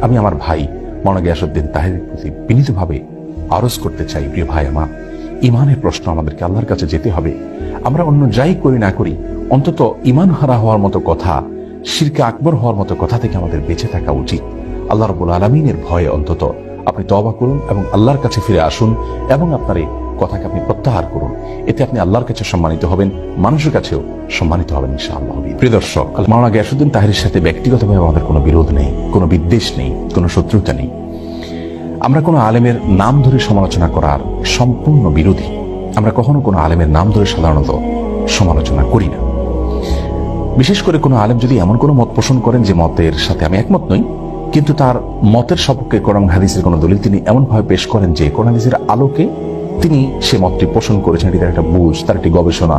আমি আমার ভাই মনে গিয়াসুদ্দিন তাহেরের প্রতি বিনীতভাবে আরজ করতে চাই, প্রিয় ভাই আমার। ইমানের প্রশ্ন আমাদেরকে আল্লাহর কাছে যেতে হবে। আমরা অন্য যাই করি না করি, অন্তত ইমান হারা হওয়ার মতো কথা, শিরকে আকবর হওয়ার মতো কথা থেকে আমাদের বেঁচে থাকা উচিত। আল্লাহ রবুল আলমিনের ভয়ে অন্তত আপনি তবা করুন এবং আল্লাহর কাছে ফিরে আসুন এবং আপনার কথাকে আপনি প্রত্যাহার করুন। এতে আপনি আল্লাহর কাছে সম্মানিত হবেন, মানুষের কাছেও সম্মানিত হবেন ইনশাআল্লাহ। প্রিয় দর্শক মাওলানা গিয়াসুদ্দিন তাহেরের সাথে ব্যক্তিগতভাবে আমাদের কোনো বিরোধ নেই, কোনো বিদ্বেষ নেই, কোনো শত্রুতা নেই। আমরা কোনো আলেমের নাম ধরে সমালোচনা করার সম্পূর্ণ বিরোধী। আমরা কখনো কোনো আলেমের নাম ধরে সাধারণত সমালোচনা করি না। বিশেষ করে কোনো আলেম যদি এমন কোনো মত পোষণ করেন যে মতের সাথে আমি একমত নই, কিন্তু তার মতের সপক্ষে কোরআন হাদিসের কোনো দলিল তিনি এমনভাবে পেশ করেন যে কোরআন হাদিসের আলোকে তিনি সে মতটি পোষণ করেছেন, এটি তার একটা বুঝ, তার একটি গবেষণা।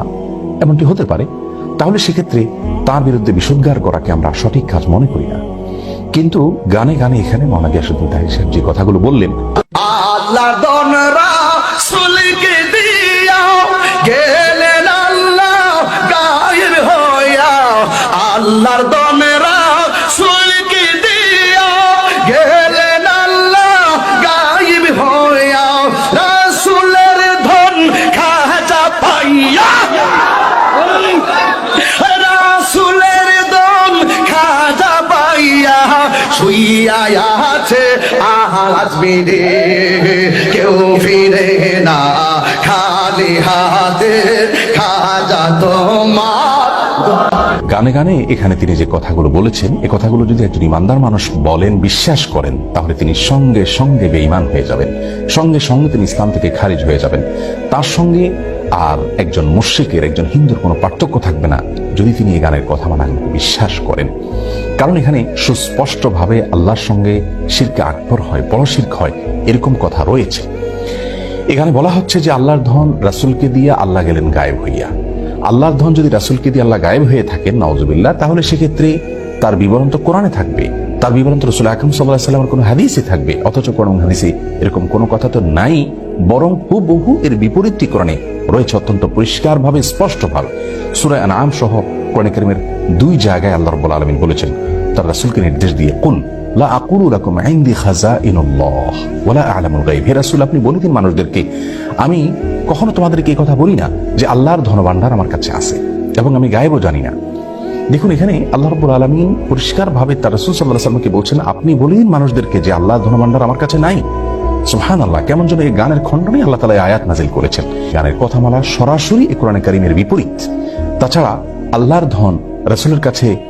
এমনটি হতে পারে। তাহলে সেক্ষেত্রে তার বিরুদ্ধে বিশুদ্ধার করাকে আমরা সঠিক কাজ মনে করি না। কিন্তু গানে গানে এখানে মনা গিয়াসুদ্দিন তাহির সাহেব যে কথাগুলো বললেন, আল্লাহর দনরা আজ মিরে কেউ ফিরে না। খালি হাতে খাজা তোমার। গানে গানে এখানে তিনি যে কথাগুলো বলেছেন, এ কথাগুলো যদি একজন ইমানদার মানুষ বলেন, বিশ্বাস করেন, তাহলে তিনি সঙ্গে সঙ্গে বেঈমান হয়ে যাবেন। সঙ্গে সঙ্গে তিনি ইসলাম থেকে খারিজ হয়ে যাবেন। তার সঙ্গে আর একজন মুশ্রিকের, একজন হিন্দুর কোনো পার্থক্য থাকবে না, যদি তিনি এই গানের কথা মানাগুলো বিশ্বাস করেন। কারণ এখানে সুস্পষ্টভাবে আল্লাহর সঙ্গে শিরকে আকবর হয়, বড় শির্ক হয়, এরকম কথা রয়েছে। এখানে বলা হচ্ছে যে আল্লাহর ধন রাসুলকে দিয়ে আল্লাহ গেলেন গায়েব হইয়া। আল্লাহর ধন যদি রাসুলকে দিয়ে আল্লাহ গায়েব হয়ে থাকেন নওয়াজুবিল্লাহ তাহলে সেক্ষেত্রে তার বিবরণ তো কোরআনে থাকবে। তার বিবরণ তো রসুল আকরম সাল্লাহ সাল্লামের কোনো হাদিসে থাকবে, অথচ কোরআন হাদিসে এরকম কোনো কথা তো নাই, বরং হুবহু এর বিপরীতটি কোরআনে রয়েছে অত্যন্ত পরিষ্কারভাবে, স্পষ্টভাবে। সুরায় আনাম সহ কোরআন দুই জায়গায় আল্লাহ রব্বুল আলমিন বলেছেন তার রাসুলকে নির্দেশ দিয়ে, কুল, লা আকুলু লাকুম ইনদি খাজাইনুল্লাহ আ'লামুল গায়ব। হে রাসূল, আপনি বলে দিন মানুষদেরকে, আমি কখনো তোমাদেরকে এই কথা বলি না যে আল্লাহর ধনভাণ্ডার আমার কাছে আছে এবং আমি গায়েবও জানি না। দেখুন, এখানে আল্লাহ পরিষ্কারভাবে তার বলছেন, আপনি মানুষদেরকে যে ধনভাণ্ডার আমার কাছে নাই। সুহান আল্লাহ কেমন যেন এই গানের খণ্ডনে আল্লাহ তালা আয়াত নাজিল করেছেন। গানের কথামালা সরাসরি এ কোরআনে কারিমের বিপরীত। তাছাড়া আল্লাহর ধন রাসূলের কাছে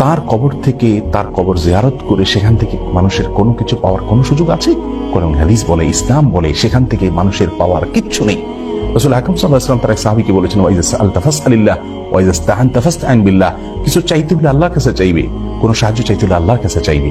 তার কবর থেকে তার কবর জিয়ারত করে সেখান থেকে মানুষের কোনো কিছু পাওয়ার কোনো সুযোগ আছে? কোরআন হাদিস বলে, ইসলাম বলে, সেখান থেকে মানুষের পাওয়ার কিচ্ছু নেই। রসুল আকরম সাল্লাহ ইসলাম তার এক সাহাবিকে বলেছেন ওয়াইজাস আল তাফাস আলিল্লাহ ওয়াইজাস তাহান তাফাস আইন বিল্লাহ। কিছু চাইতে হলে আল্লাহর কাছে চাইবে, কোনো সাহায্য চাইতে হলে আল্লাহর কাছে চাইবে।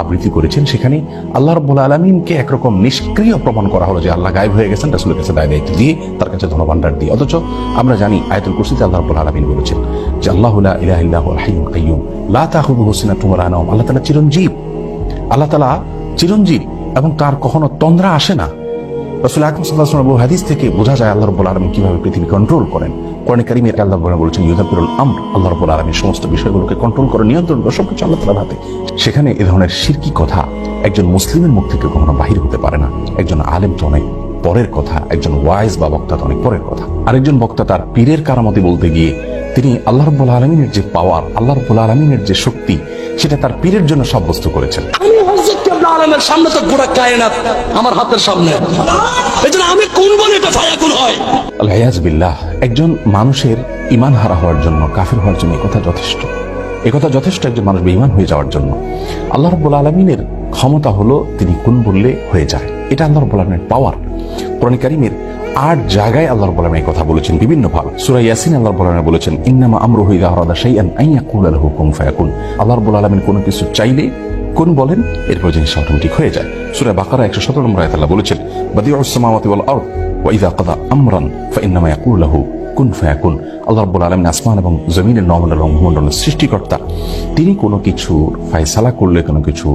আবৃত্তি করেছেন সেখানে আল্লাহ রব্বুল আলমিনকে একরকম নিষ্ক্রিয় প্রমাণ করা হলো যে আল্লাহ গায়েব হয়ে গেছেন, রাসুলের কাছে দায় দায়িত্ব দিয়ে, তার কাছে ধনভাণ্ডার দিয়ে। অথচ আমরা জানি আয়তুল কুরসিতে আল্লাহ রব্বুল আলমিন বলেছেন যে, আল্লাহ ইলাহ হাইয়ুল কাইয়ুম লা হুসিনাতুন ওয়া লা নাওম। আল্লাহ তাআলা চিরঞ্জীব। আল্লাহ তাআলা চিরঞ্জীব এবং তার কখনো তন্দ্রা আসে না। রসুল আকরম সাল্লাহ সাল্লাম হাদিস থেকে বোঝা যায় আল্লাহ রব্বুল আলমী কীভাবে পৃথিবী কন্ট্রোল করেন। আল্লাহ বলেছেন ইউদাবিরুল আমর আল্লাহ রব্বুল আলমীর সমস্ত বিষয়গুলোকে কন্ট্রোল করে, নিয়ন্ত্রণ করে, সবকিছু আল্লাহ তালার হাতে। সেখানে এ ধরনের শিরকি কথা একজন মুসলিমের মুখ থেকে কখনো বাহির হতে পারে না। একজন আলেম তো অনেক পরের কথা, একজন ওয়াইজ বা বক্তা তো অনেক পরের কথা। আরেকজন বক্তা তার পীরের কারামতি বলতে গিয়ে তিনি আল্লাহ রব্বুল আলমিনের যে পাওয়ার আল্লাহ রব্বুল আলমিনের যে শক্তি, সেটা তার পীরের জন্য সাব্যস্ত করেছেন। আমার হাতের সামনে। আমি কোন হয়? বিল্লাহ, একজন মানুষের ইমান হারা হওয়ার জন্য, কাফির হওয়ার জন্য একথা যথেষ্ট। একথা যথেষ্ট একজন মানুষ বেঈমান হয়ে যাওয়ার জন্য। আল্লাহ রব্বুল আলমিনের ক্ষমতা হলো তিনি কোন বললে হয়ে যায়। এটা আল্লাহ রব্বুল আলমিনের পাওয়ার কোরআন কারিমের আট জায়গায় আল্লাহ রব্বুল আলমিন কথা বলেছেন, বিভিন্ন ভাবে সূরা ইয়াসিন আল্লাহ রব্বুল আলমিন বলেছেন, ইন্নামা আমরুহু ইযা আরাদা শাইআন আন ইয়াকুলা লাহু কুন ফায়াকুন। আল্লাহ রব্বুল আলমিন কোনো কিছু চাইলে কোন বলেন? এরপর জিনিস অটোমেটিক হয়ে যায়, সূরা বাকারা 117 নম্বর আয়াতে আল্লাহ বলেছেন ওয়াল আমরান লাহু, কুন ফায়াকুন। আল্লাহ আসমান এবং জমিনের এবং ভূমণ্ডলের সৃষ্টিকর্তা। তিনি কোনো কিছু ফয়সালা করলে, কোনো কিছু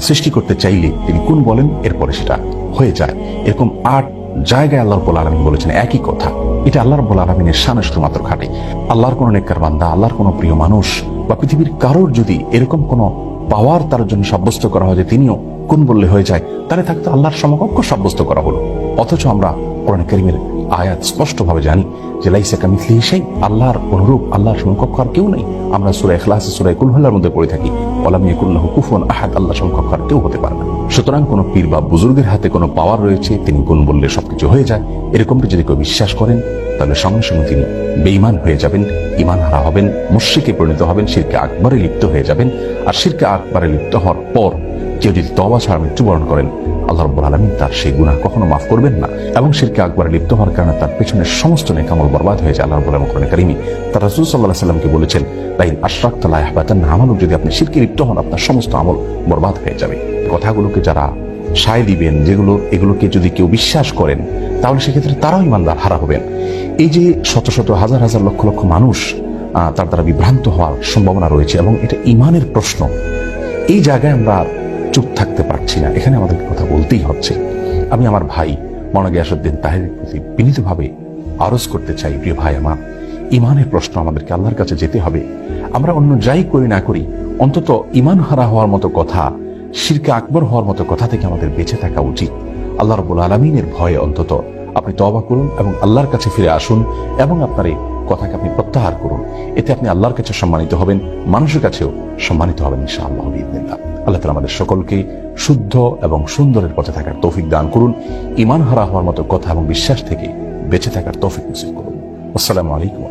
সৃষ্টি করতে চাইলে তিনি কোন বলেন? এরপরে সেটা হয়ে যায়। এরকম আট জায়গায় আল্লাহ রাব্বুল আলামিন বলেছেন একই কথা। এটা আল্লাহ রাব্বুল আলামিনের শানে শুধুমাত্র খাটে। আল্লাহর কোনো নেককার বান্দা, আল্লাহর কোনো প্রিয় মানুষ বা পৃথিবীর কারোর যদি এরকম কোনো পাওয়ার তার জন্য সাব্যস্ত করা হয় যে তিনিও কোন বললে হয়ে যায়। তাহলে থাকতে আল্লাহর সমকক্ষ সাব্যস্ত করা হলো। অথচ আমরা কোরআন করিমের আয়াত স্পষ্টভাবে জানি যে, লাইসা কামিথলি সেই আল্লাহর অনুরূপ, আল্লাহর সমকক্ষ আর কেউ নেই। আমরা সুরায় খ্লাস সুরায় কুলহল্লার মধ্যে পড়ে থাকি। ওলামিয়াকুল্লাহ কুফুন আহাদ আল্লাহ সমকক্ষ আর কেউ হতে পারে না। সুতরাং কোনো পীর বা বুজুর্গের হাতে কোনো পাওয়ার রয়েছে, তিনি কোন বললে সবকিছু হয়ে যায়। এরকমটা যদি কেউ বিশ্বাস করেন, তাহলে সঙ্গে সঙ্গে তিনি বেঈমান হয়ে যাবেন ইমান হারা হবেন, মুশ্রিকে পরিণত হবেন, শিরকে আকবরে লিপ্ত হয়ে যাবেন। আর শিরকে আকবরে লিপ্ত হওয়ার পর কেউ যদি তবা ছাড়া মৃত্যুবরণ করেন, আল্লাহ রব্বুল আলমিন তার সেই গুনাহ কখনো মাফ করবেন না। এবং শিরকে আকবরে লিপ্ত হওয়ার কারণে তার পেছনের সমস্ত নেকামল বরবাদ হয়ে যায়, আল্লাহ রব্বুল আলম কোরআন কারিমি তার রাসূল আলাইহি সাল্লামকে বলেছেন তাই আশরাক তালা আহবাতান আমালক যদি আপনি শিরকে লিপ্ত হন, আপনার সমস্ত আমল বরবাদ হয়ে যাবে। কথাগুলোকে যারা সায় দিবেন, যেগুলো, এগুলোকে যদি কেউ বিশ্বাস করেন তাহলে সেক্ষেত্রে তারাও ইমানদার, হারা হবেন। এই যে শত শত হাজার হাজার লক্ষ লক্ষ মানুষ তার দ্বারা বিভ্রান্ত হওয়ার সম্ভাবনা রয়েছে এবং এটা ইমানের প্রশ্ন। এই জায়গায় আমরা চুপ থাকতে পারছি না। এখানে আমাদেরকে কথা বলতেই হচ্ছে। আমি আমার ভাই মনে গিয়াসুদ্দিন তাহের প্রতি বিনীতভাবে আরজ করতে চাই, প্রিয় ভাই আমার। ইমানের প্রশ্ন আমাদেরকে আল্লাহর কাছে যেতে হবে। আমরা অন্য যাই করি না করি, অন্তত ইমান হারা হওয়ার মতো কথা, শিরকে আকবর হওয়ার মতো কথা থেকে আমাদের বেঁচে থাকা উচিত। আল্লাহ রবুল আলমিনের ভয়ে অন্তত আপনি তবা করুন এবং আল্লাহর কাছে ফিরে আসুন এবং আপনার এই কথাকে আপনি প্রত্যাহার করুন। এতে আপনি আল্লাহর কাছে সম্মানিত হবেন, মানুষের কাছেও সম্মানিত হবেন ইনশাআল্লাহ বিদিনিল্লাহ আল্লাহ তালা আমাদের সকলকে শুদ্ধ এবং সুন্দরের পথে থাকার তৌফিক দান করুন ইমান হারা হওয়ার মতো কথা এবং বিশ্বাস থেকে বেঁচে থাকার তৌফিক নসিব করুন। আসসালামু আলাইকুম